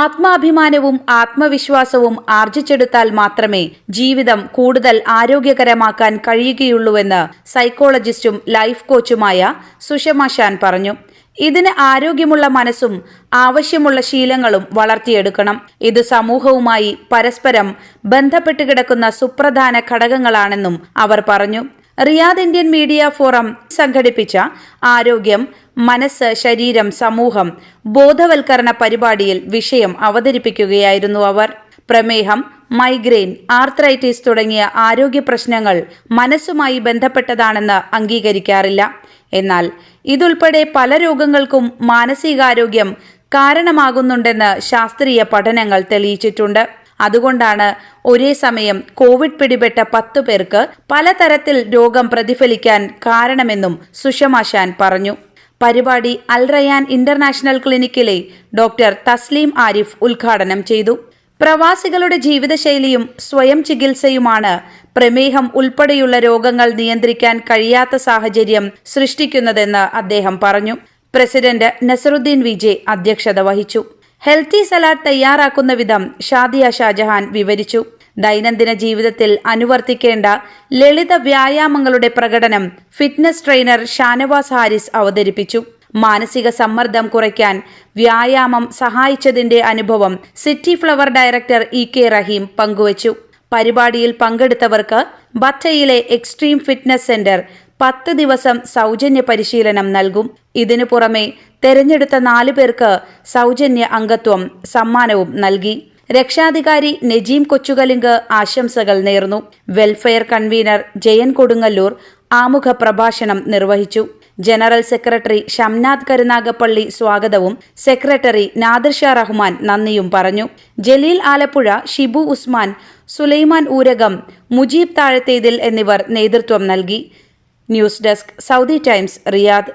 ആത്മാഭിമാനവും ആത്മവിശ്വാസവും ആർജിച്ചെടുത്താൽ മാത്രമേ ജീവിതം കൂടുതൽ ആരോഗ്യകരമാക്കാൻ കഴിയുകയുള്ളൂവെന്ന് സൈക്കോളജിസ്റ്റും ലൈഫ് കോച്ചുമായ സുഷമ ഷാൻ പറഞ്ഞു. ഇതിന് ആരോഗ്യമുള്ള മനസ്സും ആവശ്യമുള്ള ശീലങ്ങളും വളർത്തിയെടുക്കണം. ഇത് സമൂഹവുമായി പരസ്പരം ബന്ധപ്പെട്ട് കിടക്കുന്ന സുപ്രധാന ഘടകങ്ങളാണെന്നും അവർ പറഞ്ഞു. റിയാദ് ഇന്ത്യൻ മീഡിയ ഫോറം സംഘടിപ്പിച്ച ആരോഗ്യം മനസ്സ് ശരീരം സമൂഹം ബോധവൽക്കരണ പരിപാടിയിൽ വിഷയം അവതരിപ്പിക്കുകയായിരുന്നു അവർ. പ്രമേഹം മൈഗ്രെയിൻ ആർത്രൈറ്റിസ് തുടങ്ങിയ ആരോഗ്യ പ്രശ്നങ്ങൾ മനസ്സുമായി ബന്ധപ്പെട്ടതാണെന്ന് അംഗീകരിക്കാറില്ല. എന്നാൽ ഇതുൾപ്പെടെ പല രോഗങ്ങൾക്കും മാനസികാരോഗ്യം കാരണമാകുന്നുണ്ടെന്ന് ശാസ്ത്രീയ പഠനങ്ങൾ തെളിയിച്ചിട്ടുണ്ട്. അതുകൊണ്ടാണ് ഒരേ സമയം കോവിഡ് പിടിപെട്ട പത്തു പേർക്ക് പലതരത്തിൽ രോഗം പ്രതിഫലിക്കാൻ കാരണമെന്നും സുഷമാശാൻ പറഞ്ഞു. പരിപാടി അൽറയാൻ ഇന്റർനാഷണൽ ക്ലിനിക്കിലെ ഡോക്ടർ തസ്ലീം ആരിഫ് ഉദ്ഘാടനം ചെയ്തു. പ്രവാസികളുടെ ജീവിതശൈലിയും സ്വയം ചികിത്സയുമാണ് പ്രമേഹം ഉൾപ്പെടെയുള്ള രോഗങ്ങൾ നിയന്ത്രിക്കാൻ കഴിയാത്ത സാഹചര്യം സൃഷ്ടിക്കുന്നതെന്ന് അദ്ദേഹം പറഞ്ഞു. പ്രസിഡന്റ് നസറുദ്ദീൻ വിജയ് അധ്യക്ഷത വഹിച്ചു. ഹെൽത്തി സലാഡ് തയ്യാറാക്കുന്ന വിധം ഷാദിയ ഷാജഹാൻ വിവരിച്ചു. ദൈനംദിന ജീവിതത്തിൽ അനുവർത്തിക്കേണ്ട ലളിത വ്യായാമങ്ങളുടെ പ്രകടനം ഫിറ്റ്നസ് ട്രെയിനർ ഷാനവാസ് ഹാരിസ് അവതരിപ്പിച്ചു. മാനസിക സമ്മർദ്ദം കുറയ്ക്കാൻ വ്യായാമം സഹായിച്ചതിന്റെ അനുഭവം city flower director E K Rahim പങ്കുവച്ചു. പരിപാടിയിൽ പങ്കെടുത്തവർക്ക് ബത്തയിലെ എക്സ്ട്രീം ഫിറ്റ്നസ് സെന്റർ പത്ത് ദിവസം സൗജന്യ പരിശീലനം നൽകും. ഇതിനു പുറമെ തെരഞ്ഞെടുത്ത നാലു പേർക്ക് സൗജന്യ അംഗത്വം സമ്മാനവും നൽകി. രക്ഷാധികാരി നജീം കൊച്ചുകലിങ്ക് ആശംസകൾ നേർന്നു. വെൽഫെയർ കൺവീനർ ജയൻ കൊടുങ്ങല്ലൂർ ആമുഖ പ്രഭാഷണം നിർവഹിച്ചു. ജനറൽ സെക്രട്ടറി ഷംനാഥ് കരുനാഗപ്പള്ളി സ്വാഗതവും സെക്രട്ടറി നാദിർഷ റഹ്മാൻ നന്ദിയും പറഞ്ഞു. ജലീൽ ആലപ്പുഴ ഷിബു ഉസ്മാൻ സുലൈമാൻ ഊരകം മുജീബ് താഴത്തേതിൽ എന്നിവർ നേതൃത്വം നൽകി. News desk Saudi Times Riyadh.